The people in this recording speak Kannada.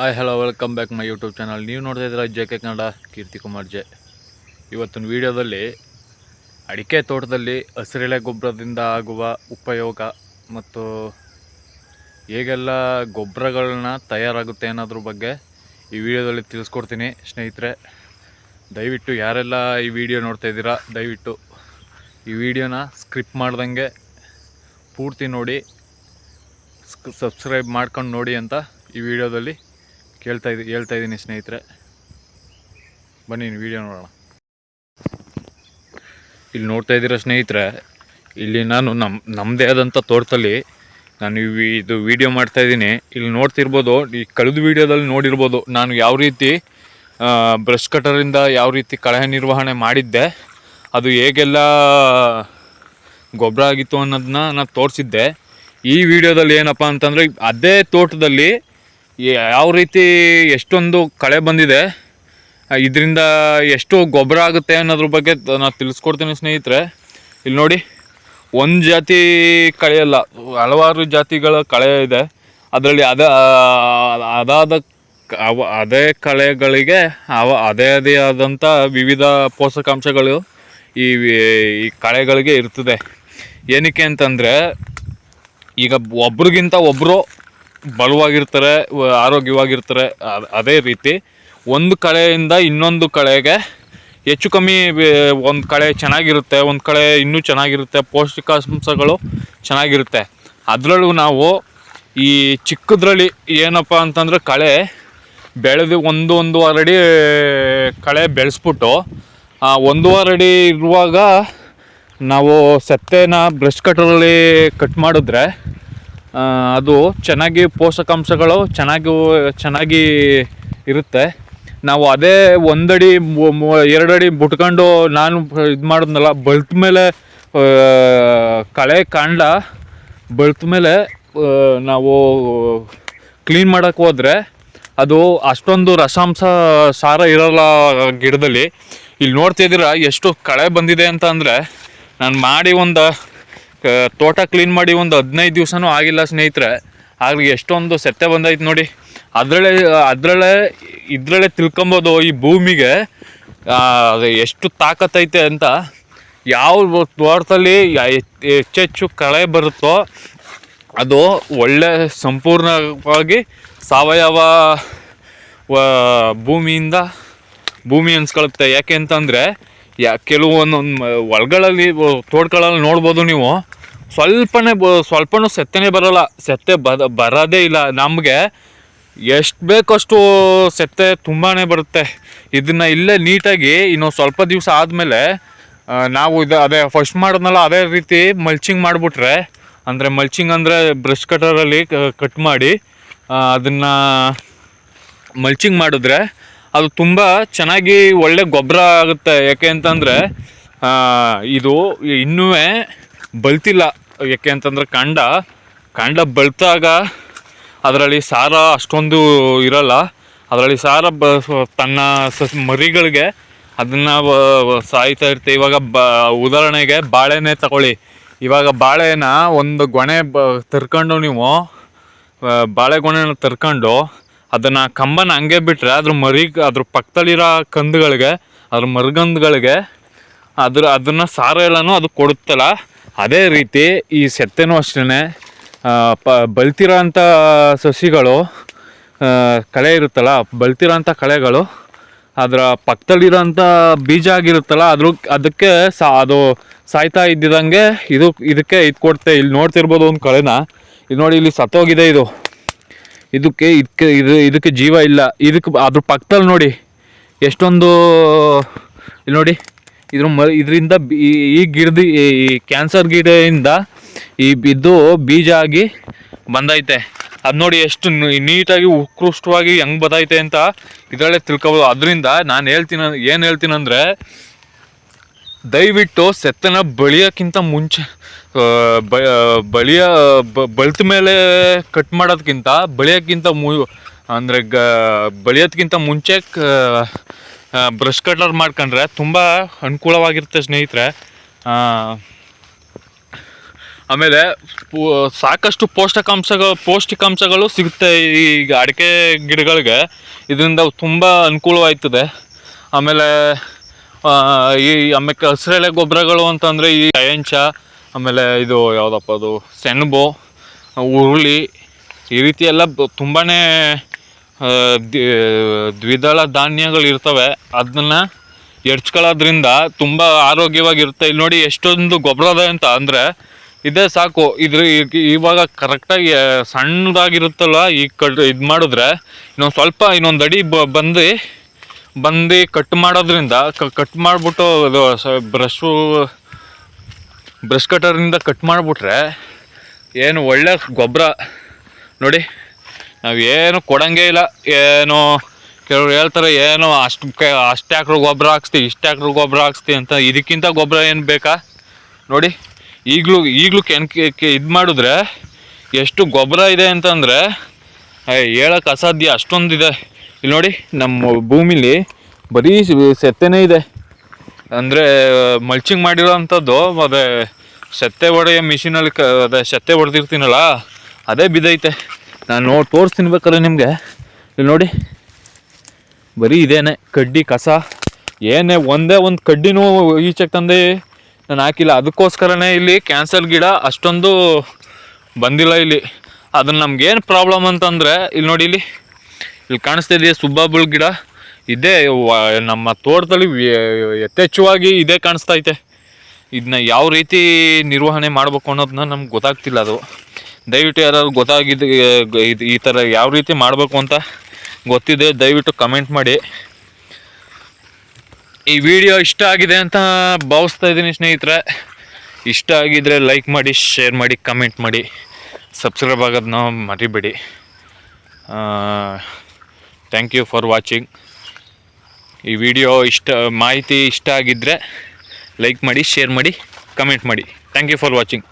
Hi hello welcome back my YouTube channel ನೀವು ನೋಡ್ತಾ ಇದ್ದೀರಾ J K Kannada Keerthi Kumar J. ಇವತ್ತಿನ ವಿಡಿಯೋದಲ್ಲಿ ಅಡಿಕೆ ತೋಟದಲ್ಲಿ ಹಸಿರೆಲೆ ಗೊಬ್ಬರದಿಂದ ಆಗುವ ಉಪಯೋಗ ಮತ್ತು ಹೇಗೆಲ್ಲ ಗೊಬ್ಬರಗಳನ್ನ ತಯಾರಾಗುತ್ತೆ ಅನ್ನೋದ್ರ ಬಗ್ಗೆ ಈ ವಿಡಿಯೋದಲ್ಲಿ ತಿಳಿಸ್ಕೊಡ್ತೀನಿ. ಸ್ನೇಹಿತರೆ, ದಯವಿಟ್ಟು ಯಾರೆಲ್ಲ ಈ ವಿಡಿಯೋ ನೋಡ್ತಾ ಇದ್ದೀರಾ, ದಯವಿಟ್ಟು ಈ ವಿಡಿಯೋನ ಸ್ಕ್ರಿಪ್ ಮಾಡ್ದಂಗೆ ಪೂರ್ತಿ ನೋಡಿ ಸಬ್ಸ್ಕ್ರೈಬ್ ಮಾಡ್ಕೊಂಡು ನೋಡಿ ಅಂತ ಈ ವಿಡಿಯೋದಲ್ಲಿ ಕೇಳ್ತಾ ಇದ್ದೀನಿ ಹೇಳ್ತಾ ಇದ್ದೀನಿ ಸ್ನೇಹಿತರೆ. ಬನ್ನಿ ವಿಡಿಯೋ ನೋಡೋಣ. ಇಲ್ಲಿ ನೋಡ್ತಾ ಇದ್ದೀರ ಸ್ನೇಹಿತರೆ? ಇಲ್ಲಿ ನಾನು ನಮ್ಮ ನಮ್ಮದೇ ಆದಂಥ ತೋಟದಲ್ಲಿ ನಾನು ಇದು ವೀಡಿಯೋ ಮಾಡ್ತಾ ಇದ್ದೀನಿ. ಇಲ್ಲಿ ನೋಡ್ತಿರ್ಬೋದು, ಈ ಕಳೆದ ವಿಡಿಯೋದಲ್ಲಿ ನೋಡಿರ್ಬೋದು, ನಾನು ಯಾವ ರೀತಿ ಬ್ರಷ್ ಕಟರಿಂದ ಯಾವ ರೀತಿ ಕಳೆ ನಿರ್ವಹಣೆ ಮಾಡಿದ್ದೆ, ಅದು ಹೇಗೆಲ್ಲ ಗೊಬ್ಬರ ಆಗಿತ್ತು ಅನ್ನೋದನ್ನ ನಾನು ತೋರಿಸಿದ್ದೆ. ಈ ವಿಡಿಯೋದಲ್ಲಿ ಏನಪ್ಪ ಅಂತಂದರೆ, ಅದೇ ತೋಟದಲ್ಲಿ ಯಾವ ರೀತಿ ಎಷ್ಟೊಂದು ಕಳೆ ಬಂದಿದೆ ಇದರಿಂದ ಎಷ್ಟು ಗೊಬ್ಬರ ಆಗುತ್ತೆ ಅನ್ನೋದ್ರ ಬಗ್ಗೆ ನಾನು ತಿಳಿಸ್ಕೊಡ್ತೀನಿ ಸ್ನೇಹಿತರೆ. ಇಲ್ಲಿ ನೋಡಿ, ಒಂದು ಜಾತಿ ಕಳೆಯಲ್ಲ ಹಲವಾರು ಜಾತಿಗಳ ಕಳೆ ಇದೆ. ಅದರಲ್ಲಿ ಅದ ಅದಾದ ಅವ, ಅದೇ ಕಳೆಗಳಿಗೆ ಅವ, ಅದೇ ಅದೇ ಆದಂಥ ವಿವಿಧ ಪೋಷಕಾಂಶಗಳು ಈ ಈ ಕಳೆಗಳಿಗೆ ಇರ್ತದೆ. ಏನಕ್ಕೆ ಅಂತಂದರೆ, ಈಗ ಒಬ್ರಿಗಿಂತ ಒಬ್ಬರು ಬಲವಾಗಿರ್ತಾರೆ ಆರೋಗ್ಯವಾಗಿರ್ತಾರೆ, ಅದ್- ರೀತಿ. ಒಂದು ಕಳೆಯಿಂದ ಇನ್ನೊಂದು ಕಳೆಗೆ ಹೆಚ್ಚು ಕಮ್ಮಿ ಒಂದು ಕಳೆ ಚೆನ್ನಾಗಿರುತ್ತೆ, ಒಂದು ಕಳೆ ಇನ್ನೂ ಚೆನ್ನಾಗಿರುತ್ತೆ, ಪೌಷ್ಟಿಕಾಂಶಗಳು ಚೆನ್ನಾಗಿರುತ್ತೆ. ಅದರಲ್ಲೂ ನಾವು ಈ ಚಿಕ್ಕದ್ರಲ್ಲಿ ಏನಪ್ಪ ಅಂತಂದರೆ ಕಳೆ ಬೆಳೆದು ಒಂದು ಒಂದೂವರೆ ಅಡಿ ಕಳೆ ಬೆಳೆಸ್ಬಿಟ್ಟು, ಆ ಒಂದೂವರೆ ಅಡಿ ಇರುವಾಗ ನಾವು ಸತ್ತೆನ ಬ್ರಷ್ ಕಟ್ಟರಲ್ಲಿ ಕಟ್ ಮಾಡಿದ್ರೆ ಅದು ಚೆನ್ನಾಗಿ ಪೋಷಕಾಂಶಗಳು ಚೆನ್ನಾಗಿ ಚೆನ್ನಾಗಿ ಇರುತ್ತೆ. ನಾವು ಅದೇ ಒಂದಡಿ ಎರಡಡಿ ಬಿಟ್ಕೊಂಡು ನಾನು ಇದು ಮಾಡಿದ್ನಲ್ಲ, ಬಲ್ತ್ ಮೇಲೆ ಕಳೆ ಕಾಂಡ ಬಲ್ತ್ ಮೇಲೆ ನಾವು ಕ್ಲೀನ್ ಮಾಡೋಕ್ಕೆ ಹೋದರೆ ಅದು ಅಷ್ಟೊಂದು ರಸಾಂಶ ಸಾರ ಇರೋಲ್ಲ ಗಿಡದಲ್ಲಿ. ಇಲ್ಲಿ ನೋಡ್ತಿದ್ದೀರಾ ಎಷ್ಟು ಕಳೆ ಬಂದಿದೆ ಅಂತ ಅಂದರೆ, ನಾನು ಮಾಡಿ ಒಂದು ತೋಟ ಕ್ಲೀನ್ ಮಾಡಿ ಒಂದು ಹದಿನೈದು ದಿವಸನೂ ಆಗಿಲ್ಲ ಸ್ನೇಹಿತರೆ. ಆಗಲಿ, ಎಷ್ಟೊಂದು ಸೆತ್ತೆ ಬಂದೈತೆ ನೋಡಿ. ಅದರಲ್ಲೇ ಅದರಲ್ಲೇ, ಇದರಲ್ಲೇ ತಿಳ್ಕೊಬೋದು ಈ ಭೂಮಿಗೆ. ಎಷ್ಟು ತಾಕತ್ತೈತೆ ಅಂತ. ಯಾವ ತೋಟದಲ್ಲಿ ಹೆಚ್ಚೆಚ್ಚು ಕಳೆ ಬರುತ್ತೋ, ಅದು ಒಳ್ಳೆ ಸಂಪೂರ್ಣವಾಗಿ ಸಾವಯವ ಭೂಮಿಯಿಂದ ಭೂಮಿ ಅನ್ಸ್ಕೊಳುತ್ತೆ. ಯಾಕೆ ಅಂತಂದರೆ ಯಾ, ಕೆಲವೊಂದೊಂದು ಹೊಲ್ಗಳಲ್ಲಿ ತೋಟಗಳಲ್ಲಿ ನೋಡ್ಬೋದು ನೀವು. ಸ್ವಲ್ಪನೇ ಬ, ಸ್ವಲ್ಪನೂ ಸೆತ್ತನೇ ಬರೋಲ್ಲ. ಸೆತ್ತೆ ಬದ, ಬರೋದೇ ಇಲ್ಲ. ನಮಗೆ ಎಷ್ಟು ಬೇಕಷ್ಟು ಸೆತ್ತೆ ತುಂಬಾ ಬರುತ್ತೆ. ಇದನ್ನು ಇಲ್ಲೇ ನೀಟಾಗಿ ಇನ್ನು ಸ್ವಲ್ಪ ದಿವಸ ಆದಮೇಲೆ ನಾವು ಇದು, ಅದೇ ಫಸ್ಟ್ ಮಾಡೋದ್ನಲ್ಲ, ಅದೇ ರೀತಿ ಮಲ್ಚಿಂಗ್ ಮಾಡಿಬಿಟ್ರೆ, ಅಂದರೆ ಮಲ್ಚಿಂಗ್ ಅಂದರೆ ಬ್ರಷ್ ಕಟರಲ್ಲಿ ಕಟ್ ಮಾಡಿ ಅದನ್ನು ಮಲ್ಚಿಂಗ್ ಮಾಡಿದ್ರೆ ಅದು ತುಂಬ ಚೆನ್ನಾಗಿ ಒಳ್ಳೆ ಗೊಬ್ಬರ ಆಗುತ್ತೆ. ಯಾಕೆ ಅಂತಂದರೆ ಇದು ಇನ್ನೂ ಬಲ್ತಿಲ್ಲ. ಯಾಕೆ ಅಂತಂದರೆ ಕಾಂಡ ಕಾಂಡ ಬಲ್ತಾಗ ಅದರಲ್ಲಿ ಸಾರ ಅಷ್ಟೊಂದು ಇರಲ್ಲ. ಅದರಲ್ಲಿ ಸಾರ ಬ, ತನ್ನ ಸಸ್ ಮರಿಗಳಿಗೆ ಅದನ್ನು ಸಾಯ್ತಾ ಇರುತ್ತೆ ಇವಾಗ ಬ, ಉದಾಹರಣೆಗೆ ಬಾಳೆನೇ ತಗೊಳ್ಳಿ. ಇವಾಗ ಬಾಳೆನ ಒಂದು ಗೊಣೆ ಬ, ತರ್ಕೊಂಡು ನೀವು ಬಾಳೆಗೊನೆನ ತರ್ಕೊಂಡು ಅದನ್ನು ಕಂಬನ ಹಂಗೆ ಬಿಟ್ಟರೆ ಅದ್ರ ಮರಿ ಅದ್ರ ಪಕ್ಕದಲ್ಲಿರೋ ಕಂದುಗಳಿಗೆ, ಅದ್ರ ಮರಗಂದ್ಗಳಿಗೆ ಅದ್ರ, ಅದನ್ನು ಸಾರ ಎಲ್ಲನೂ ಅದು ಕೊಡುತ್ತಲ್ಲ. ಅದೇ ರೀತಿ ಈ ಸೆತ್ತೆನೂ ಅಷ್ಟೇ ಪ ಬಲ್ತಿರೋ ಅಂಥ ಸಸಿಗಳು ಕಳೆ ಇರುತ್ತಲ್ಲ ಬಲ್ತಿರೋ ಅಂಥ ಕಳೆಗಳು, ಅದರ ಪಕ್ಕದಲ್ಲಿರೋಂಥ ಬೀಜ ಆಗಿರುತ್ತಲ್ಲ, ಅದ್ರ ಅದಕ್ಕೆ ಸಾ, ಅದು ಸಾಯ್ತಾ ಇದ್ದಿದಂಗೆ ಇದು, ಇದಕ್ಕೆ ಇದು ಕೊಡುತ್ತೆ ಇಲ್ಲಿ ನೋಡ್ತಿರ್ಬೋದು ಒಂದು ಕಳೆನ. ಇದು ನೋಡಿ, ಇಲ್ಲಿ ಸತ್ತೋಗಿದೆ ಇದು. ಇದಕ್ಕೆ ಇದಕ್ಕೆ ಇದು ಇದಕ್ಕೆ ಜೀವ ಇಲ್ಲ. ಇದಕ್ಕೆ ಅದ್ರ ಪಕ್ಕದಲ್ಲಿ ನೋಡಿ, ಎಷ್ಟೊಂದು, ಇಲ್ಲಿ ನೋಡಿ, ಇದ್ರ ಮ ಇದರಿಂದ ಈ ಗಿಡದ ಈ ಕ್ಯಾನ್ಸರ್ ಗಿಡದಿಂದ ಈ ಬಿದ್ದು ಬೀಜ ಆಗಿ ಬಂದೈತೆ. ಅದು ನೋಡಿ ಎಷ್ಟು ನೀಟಾಗಿ ಉತ್ಕೃಷ್ಟವಾಗಿ ಹೆಂಗೆ ಬದೈತೆ ಅಂತ ಇದರಲ್ಲೇ ತಿಳ್ಕೊಬೋದು. ಅದರಿಂದ ನಾನು ಹೇಳ್ತೀನಿ ಏನು ಹೇಳ್ತೀನಿ ಅಂದರೆ ದಯವಿಟ್ಟು ಸೆತ್ತನ ಬಳಿಯೋಕ್ಕಿಂತ ಮುಂಚೆ ಬಳಿಯ ಬಳಿತ ಮೇಲೆ ಕಟ್ ಮಾಡೋದಕ್ಕಿಂತ ಬಳಿಯೋಕ್ಕಿಂತ ಮು, ಅಂದರೆ ಗ, ಬಳಿಯೋದ್ಕಿಂತ ಮುಂಚೆ ಬ್ರಷ್ ಕಟ್ಲರ್ ಮಾಡ್ಕೊಂಡ್ರೆ ತುಂಬ ಅನುಕೂಲವಾಗಿರುತ್ತೆ ಸ್ನೇಹಿತರೆ. ಆಮೇಲೆ ಸಾಕಷ್ಟು ಪೌಷ್ಟಿಕಾಂಶಗಳು ಪೌಷ್ಟಿಕಾಂಶಗಳು ಸಿಗುತ್ತೆ ಈಗ ಅಡಿಕೆ ಗಿಡಗಳಿಗೆ. ಇದರಿಂದ ತುಂಬ ಅನುಕೂಲವಾಯ್ತದೆ. ಆಮೇಲೆ ಈ, ಆಮೇಲೆ ಹಸಿರೆಲೆ ಗೊಬ್ಬರಗಳು ಅಂತಂದರೆ ಈ ಅಯಂಚ ಆಮೇಲೆ ಇದು ಯಾವುದಪ್ಪ ಅದು, ಸೆಣಬು ಹುರುಳಿ, ಈ ರೀತಿ ಎಲ್ಲ ತುಂಬಾ ದ್ವಿದಳ ಧಾನ್ಯಗಳು ಇರ್ತವೆ. ಅದನ್ನ ಎಡ್ಚ್ಕೊಳ್ಳೋದ್ರಿಂದ ತುಂಬ ಆರೋಗ್ಯವಾಗಿರುತ್ತೆ. ಇಲ್ಲಿ ನೋಡಿ ಎಷ್ಟೊಂದು ಗೊಬ್ಬರ ಅದ ಅಂತ ಅಂದರೆ, ಇದೇ ಸಾಕು. ಇದ್ರ ಇವಾಗ ಕರೆಕ್ಟಾಗಿ ಸಣ್ಣದಾಗಿರುತ್ತಲ್ಲ ಈ ಕಟ್ ಇದು ಮಾಡಿದ್ರೆ ಇನ್ನೊಂದು ಸ್ವಲ್ಪ ಇನ್ನೊಂದು ಅಡಿ ಬ, ಬಂದು ಬಂದು ಕಟ್ ಮಾಡೋದ್ರಿಂದ ಕಟ್ ಮಾಡಿಬಿಟ್ಟು ಅದು ಬ್ರಷು ಬ್ರಷ್ ಕಟರಿಂದ ಕಟ್ ಮಾಡಿಬಿಟ್ರೆ ಏನು ಒಳ್ಳೆ ಗೊಬ್ಬರ. ನೋಡಿ ನಾವು ಏನು ಕೊಡಂಗೇ ಇಲ್ಲ. ಏನು ಕೆಲವ್ರು ಹೇಳ್ತಾರೆ, ಏನು ಅಷ್ಟು ಅಷ್ಟು ಹಾಕ್ರು ಗೊಬ್ಬರ ಹಾಕ್ಸ್ತಿ, ಇಷ್ಟು ಹಾಕ್ರು ಗೊಬ್ಬರ ಹಾಕ್ಸ್ತಿ ಅಂತ ಇದಕ್ಕಿಂತ ಗೊಬ್ಬರ ಏನು ಬೇಕಾ? ನೋಡಿ, ಈಗಲೂ ಈಗಲೂ ಕೆನ್ ಇದು ಮಾಡಿದ್ರೆ ಎಷ್ಟು ಗೊಬ್ಬರ ಇದೆ ಅಂತಂದರೆ ಹೇಳೋಕ್ಕೆ ಅಸಾಧ್ಯ, ಅಷ್ಟೊಂದಿದೆ. ಇಲ್ಲಿ ನೋಡಿ, ನಮ್ಮ ಭೂಮಿಲಿ ಬರೀ ಸೆತ್ತೆನೇ ಇದೆ. ಅಂದರೆ ಮಲ್ಚಿಂಗ್ ಮಾಡಿರೋ ಅಂಥದ್ದು ಅದೇ ಸೆತ್ತೆ ಹೊಡೆಯೋ ಮಿಷಿನಲ್ಲಿ ಕ, ಅದೇ ಸೆತ್ತೆ ಹೊಡೆದಿರ್ತೀನಲ್ಲ ಅದೇ ಬಿದ್ದೈತೆ. ನಾನು ನೋಡಿ ತೋರಿಸ್ತೀನಿ ಬೇಕಾದ್ರೆ ನಿಮಗೆ. ಇಲ್ಲಿ ನೋಡಿ. ಬರೀ ಇದೇನೆ, ಕಡ್ಡಿ, ಕಸ. ಏನೇ, ಒಂದೇ ಒಂದು ಕಡ್ಡಿನೂ ಈಚೆಗೆ ತಂದು ನಾನು ಹಾಕಿಲ್ಲ. ಅದಕ್ಕೋಸ್ಕರನೇ ಇಲ್ಲಿ ಕ್ಯಾನ್ಸಲ್ ಗಿಡ ಅಷ್ಟೊಂದು ಬಂದಿಲ್ಲ ಇಲ್ಲಿ. ಅದನ್ನ ನಮ್ಗೇನು ಪ್ರಾಬ್ಲಮ್ ಅಂತಂದರೆ, ಇಲ್ಲಿ ನೋಡಿ ಇಲ್ಲಿ. ಇಲ್ಲಿ ಕಾಣಿಸ್ತಾ ಇದೆಯಾ ಸುಬ್ಬಾಬುಳ್ ಗಿಡ. ಇದೇ ನಮ್ಮ ತೋಟದಲ್ಲಿ ಯಥೇಚ್ಛವಾಗಿ ಇದೇ ಕಾಣಿಸ್ತಾ ಐತೆ ಇದನ್ನ ಯಾವ ರೀತಿ ನಿರ್ವಹಣೆ ಮಾಡಬೇಕು ಅನ್ನೋದನ್ನ ನಮ್ಗೆ ಗೊತ್ತಾಗ್ತಿಲ್ಲ ಅದು. ದಯವಿಟ್ಟು ಯಾರಾದ್ರು ಗೊತ್ತಾಗಿದ್ದು ಇದು, ಈ ಥರ ಯಾವ ರೀತಿ ಮಾಡಬೇಕು ಅಂತ ಗೊತ್ತಿದೆ, ದಯವಿಟ್ಟು ಕಮೆಂಟ್ ಮಾಡಿ. ಈ ವಿಡಿಯೋ ಇಷ್ಟ ಆಗಿದೆ ಅಂತ ಭಾವಿಸ್ತಾ ಇದ್ದೀನಿ ಸ್ನೇಹಿತರೆ. ಇಷ್ಟ ಆಗಿದ್ರೆ ಲೈಕ್ ಮಾಡಿ, ಶೇರ್ ಮಾಡಿ, ಕಮೆಂಟ್ ಮಾಡಿ. ಸಬ್ಸ್ಕ್ರೈಬ್ ಆಗೋದನ್ನ ಮರಿಬೇಡಿ. Thank you for watching. ಈ ವಿಡಿಯೋ ಇಷ್ಟ, ಮಾಹಿತಿ ಇಷ್ಟ ಆಗಿದ್ದರೆ ಲೈಕ್ ಮಾಡಿ ಶೇರ್ ಮಾಡಿ ಕಮೆಂಟ್ ಮಾಡಿ. Thank you for watching